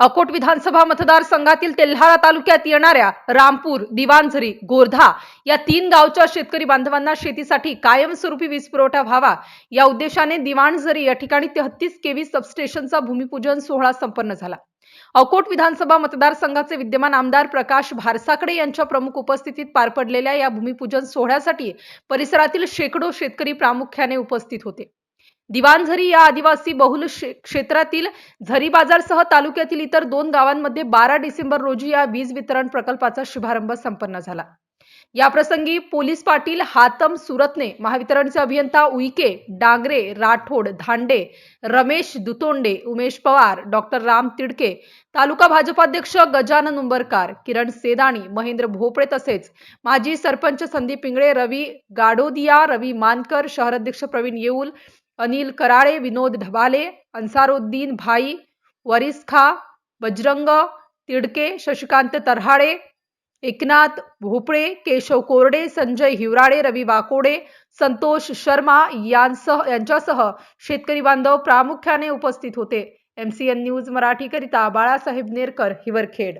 अकोट विधानसभा मतदारसंघातील तेल्हारा तालुक्यात येणाऱ्या रामपूर दिवाणझरी गोरधा या तीन गावच्या शेतकरी बांधवांना शेतीसाठी कायमस्वरूपी वीज पुरवठा व्हावा या उद्देशाने दिवाणझरी या ठिकाणी तेहतीस केव्ही सबस्टेशनचा भूमिपूजन सोहळा संपन्न झाला. अकोट विधानसभा मतदारसंघाचे विद्यमान आमदार प्रकाश भारसाकडे यांच्या प्रमुख उपस्थितीत पार पडलेल्या या भूमिपूजन सोहळ्यासाठी परिसरातील शेकडो शेतकरी प्रामुख्याने उपस्थित होते. दिवाणझरी या आदिवासी बहुल क्षेत्रातील झरी बाजारसह तालुक्यातील इतर दोन गावांमध्ये बारा डिसेंबर रोजी या वीज वितरण प्रकल्पाचा शुभारंभ संपन्न झाला. याप्रसंगी पोलीस पाटील हातम सुरतने महावितरणचे अभियंता उईके डांगरे राठोड धांडे रमेश दुतोंडे उमेश पवार डॉक्टर राम तिडके तालुका भाजपाध्यक्ष गजानन उंबरकार किरण सेदाणी महेंद्र भोपळे तसेच माजी सरपंच संदीप पिंगळे रवी गाडोदिया रवी मानकर शहराध्यक्ष प्रवीण येऊल अनिल कराळे विनोद ढबाले अन्सारुद्दीन भाई वरिस खा बजरंग तिडके शशिकांत तरहाडे एकनाथ भोपळे केशव कोरडे संजय हिवराळे रवी वाकोडे संतोष शर्मा यांसह यांच्यासह शेतकरी बांधव प्रामुख्याने उपस्थित होते. एमसीएन न्यूज मराठीकरिता बाळासाहेब नेरकर हिवरखेड.